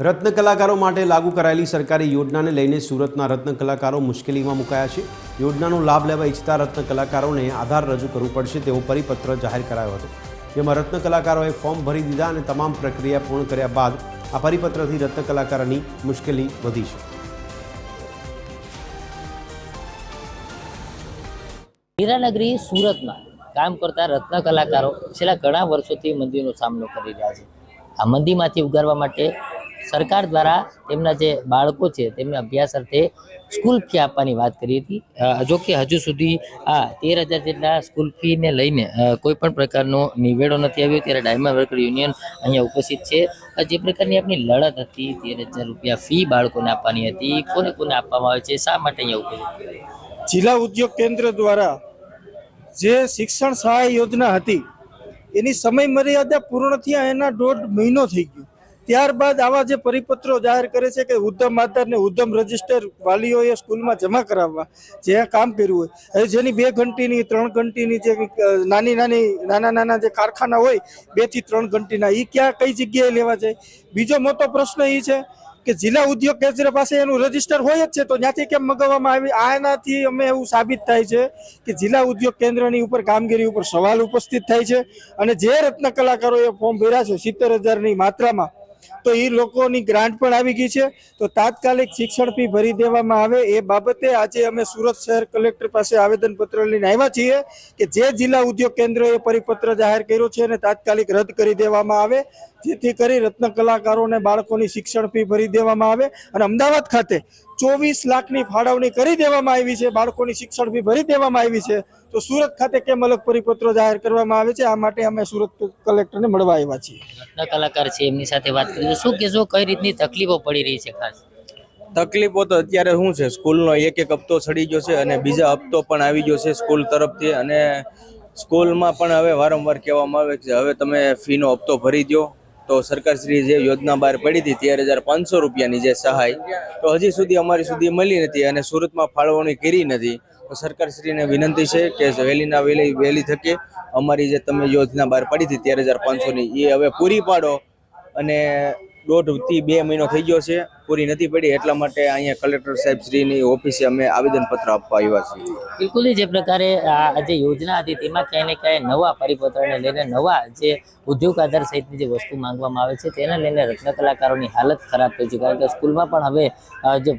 રત્ન કલાકારો માટે લાગુ કરાયેલી સરકારી યોજનાને લઈને સુરતના રત્ન કલાકારો મુશ્કેલીમાં મુકાયા છે. યોજનાનો લાભ લેવા ઈચ્છતા રત્ન કલાકારોને આધાર રજૂ કરવું પડશે તેવો પરિપત્ર જાહેર કરાયો હતો. જેમાં રત્ન કલાકારોએ ફોર્મ ભરી દીધા અને તમામ પ્રક્રિયા પૂર્ણ કર્યા બાદ આ પરિપત્રથી રત્ન કલાકારોની મુશ્કેલી વધી છે. હીરાનગરી સુરતમાં કામ કરતા રત્ન કલાકારો છેલ્લા ઘણા વર્ષોથી મંદીનો સામનો કરી રહ્યા છે. આ મંદીમાંથી ઉગારવા માટે સરકાર દ્વારા તેમના જે બાળકો છે, તેમને અભ્યાસ અર્થે સ્કૂલ ફી આપવાની વાત કરી હતી. જો કે હજુ સુધી આ તેર હજાર જેટલા સ્કૂલ ફીને લઈને કોઈ પણ પ્રકારનો નિવેડો નથી આવ્યો. ત્યારે ડાયમંડ વર્કર યુનિયન અહીંયા ઉપસ્થિત છે. જે પ્રકારની આપની લડત હતી, તેર હજાર રૂપિયા ફી બાળકોને આપવાની હતી. કોને કોને આપવામાં આવે છે, શા માટે અહીંયા ઉપસ્થિત જિલ્લા ઉદ્યોગ કેન્દ્ર દ્વારા જે શિક્ષણ સહાય યોજના હતી, એની સમય મર્યાદા પૂર્ણ થયા એના દોઢ મહિનો થઈ ગયો. ત્યારબાદ આવા જે પરિપત્રો જાહેર કરે છે કે ઉદ્યમ આધાર ને રજિસ્ટર વાલીઓએ સ્કૂલમાં જમા કરાવવા, જે કામ કર્યું હોય. હવે જેની બે ઘંટીની, ત્રણ ઘંટીની જે નાની નાની, નાના નાના જે કારખાના હોય, બેથી ત્રણ ઘંટીના એ ક્યાં કઈ જગ્યાએ લેવા જાય? બીજો મોટો પ્રશ્ન એ છે કે જિલ્લા ઉદ્યોગ કેન્દ્ર પાસે એનું રજિસ્ટર હોય જ છે, તો ત્યાંથી કેમ મગાવવામાં આવી? આનાથી અમે એવું સાબિત થાય છે કે જિલ્લા ઉદ્યોગ કેન્દ્રની ઉપર કામગીરી ઉપર સવાલ ઉપસ્થિત થાય છે અને જે રત્ન કલાકારોએ ફોર્મ ભર્યા છે સિત્તેર હજારની માત્રામાં તો એ લોકોની ગ્રાન્ટ પણ આવી ગઈ છે. તો તાત્કાલિક શિક્ષણ ફી ભરી દેવામાં આવે. એ બાબતે આજે અમે સુરત શહેર કલેક્ટર પાસે આવેદનપત્ર લઈને આવ્યા છીએ કે જે જિલ્લા ઉદ્યોગ કેન્દ્રએ પરિપત્ર જાહેર કર્યો છે અને તાત્કાલિક રદ કરી દેવામાં આવે. જેથી કરી રત્ન કલાકારોને બાળકોની શિક્ષણ ફી ભરી દેવામાં આવે. અને અમદાવાદ ખાતે ચોવીસ લાખની ફાળવણી કરી દેવામાં આવી છે. બાળકોની શિક્ષણ ફી ભરી દેવામાં આવી છે. તો સુરત ખાતે કેમ અલગ પરિપત્રો જાહેર કરવામાં આવે છે? આ માટે અમે સુરત કલેક્ટરને મળવા આવ્યા છીએ. કલાકાર છે, એમની સાથે વાત કરીશું શું કહેશો, કઈ રીતની તકલીફો પડી રહી છે ખાસ? તકલીફો તો અત્યારે શું છે, સ્કૂલનો એક એક હપ્તો ચડી ગયો છે અને બીજા હપ્તો પણ આવી ગયો છે સ્કૂલ તરફથી અને સ્કૂલમાં પણ હવે વારંવાર કહેવામાં આવે છે, હવે તમે ફીનો હપ્તો ભરી દો તો સરકારશ્રી જે યોજના બહાર પડી હતી તેર હજાર પાંચસો રૂપિયાની જે સહાય, તો હજી સુધી અમારી સુધી મળી નથી અને સુરતમાં ફાળવણી કરી નથી. સરકારશ્રીને વિનંતી છે કે વહેલીના વહેલી વહેલી થકે અમારી જે તમે યોજના બહાર પાડી હતી તેર હજાર પાંચસોની, એ હવે પૂરી પાડો. અને દોઢથી બે મહિનો થઈ ગયો છે. પૂરી નથી પડી એટલા માટે અહીંયા કલેક્ટર સાહેબ શ્રીની ઓફિસે અમે આવેદનપત્ર આપવા આવ્યા છીએ. બિલકુલ જે પ્રકારે આ જે યોજના હતી, તેમાં ક્યાંય ક્યાંય નવા પરિપત્રને લઈને નવા જે ઉદ્યોગ આધાર સહિતની જે વસ્તુ માંગવામાં આવે છે, તેના લઈને રત્ન કલાકારોની હાલત ખરાબ થઈ છે. કારણ કે સ્કૂલમાં પણ હવે જે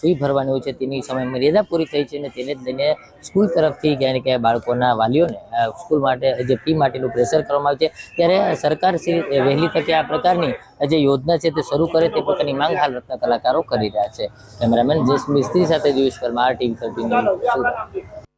ફી ભરવાની હોય છે, તેની સમય મર્યાદા પૂરી થઈ છે અને તેને લઈને સ્કૂલ તરફથી ક્યાંય ક્યાંય બાળકોના વાલીઓને સ્કૂલ માટે, જે ફી માટેનું પ્રેશર કરવામાં આવે છે. ત્યારે સરકાર શ્રી વહેલી તકે આ પ્રકારની જે યોજના છે તે શરૂ કરે તે પોતાની માંગ હાલ રત્ન કલાકારો કરી રહ્યા છે. કેમેરામેન જસ મિસ્ત્રી સાથે જોઈશ પરમાર ટીમ થર્ટીન સુરત.